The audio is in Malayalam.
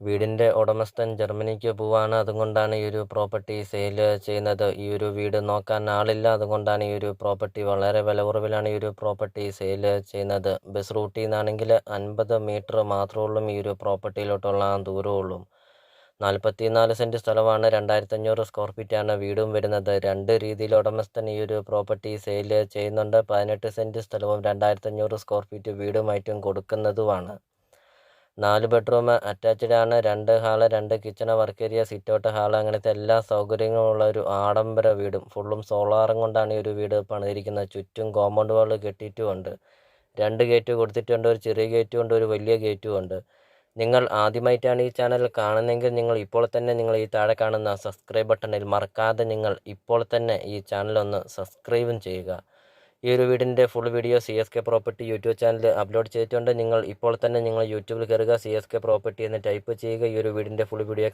വീടിന്റെ ഉടമസ്ഥൻ ജർമ്മനിക്ക് പോവാണ്. അതുകൊണ്ടാണ് ഈ ഒരു പ്രോപ്പർട്ടി സെയിൽ ചെയ്യുന്നത്. ഈ ഒരു വീട് നോക്കാൻ ആളില്ല. അതുകൊണ്ടാണ് ഈ ഒരു പ്രോപ്പർട്ടി വളരെ വില കുറവിലാണ് ഈ ഒരു പ്രോപ്പർട്ടി സെയിൽ ചെയ്യുന്നത്. ബസ് റൂട്ടിൽ നിന്നാണെങ്കിൽ അൻപത് മീറ്റർ മാത്രമേ ഉള്ളൂ ഈ ഒരു പ്രോപ്പർട്ടിയിലോട്ടുള്ള ദൂരമുള്ളൂ. നാൽപ്പത്തി നാല് സെന്റ് സ്ഥലമാണ്. രണ്ടായിരത്തി അഞ്ഞൂറ് സ്ക്വയർ ഫീറ്റാണ് വീടും വരുന്നത്. രണ്ട് രീതിയിൽ ഉടമസ്ഥൻ ഈ ഒരു പ്രോപ്പർട്ടി സെയിൽ ചെയ്യുന്നുണ്ട്. പതിനെട്ട് സെന്റ് സ്ഥലവും രണ്ടായിരത്തി അഞ്ഞൂറ് സ്ക്വയർ ഫീറ്റ് വീടുമായിട്ടും കൊടുക്കുന്നതുമാണ്. നാല് ബെഡ്റൂം അറ്റാച്ച്ഡ് ആണ്. രണ്ട് ഹാൾ രണ്ട് kitchen work area sit out hall അങ്ങനത്തെ എല്ലാ സൗകര്യങ്ങളുള്ള ഒരു ആഡംബര വീടും. ഫുള്ളും സോളാറും കൊണ്ടാണ് ഈ ഒരു വീട് പണിതിരിക്കുന്നത്. ചുറ്റും കോമ്പൗണ്ട് വാൾ കെട്ടിയിട്ടുമുണ്ട് രണ്ട് ഗേറ്റ് കൊടുത്തിട്ടുണ്ട്. ഒരു ചെറിയ ഗേറ്റും ഉണ്ട്. ഒരു വലിയ ഗേറ്റും ഉണ്ട്. നിങ്ങൾ ആദ്യമായിട്ടാണ് ഈ ചാനൽ കാണുന്നതെങ്കിൽ നിങ്ങൾ ഇപ്പോൾ തന്നെ നിങ്ങൾ ഈ താഴെ കാണുന്ന സബ്സ്ക്രൈബ് ബട്ടണിൽ മറക്കാതെ നിങ്ങൾ ഇപ്പോൾ തന്നെ ഈ ചാനൽ ഒന്ന് സബ്സ്ക്രൈബും ചെയ്യുക. ഈ ഒരു വീടിന്റെ full video C S K property YouTube channel upload ചെയ്തിട്ടുണ്ട്. നിങ്ങൾ ഇപ്പോൾ തന്നെ നിങ്ങൾ യൂട്യൂബിൽ കയറുക സി എസ് കെ പ്രോപ്പർട്ടി എന്ന് ടൈപ്പ് ചെയ്യുക ഈ ഒരു വീടിന്റെ ഫുൾ വീഡിയോ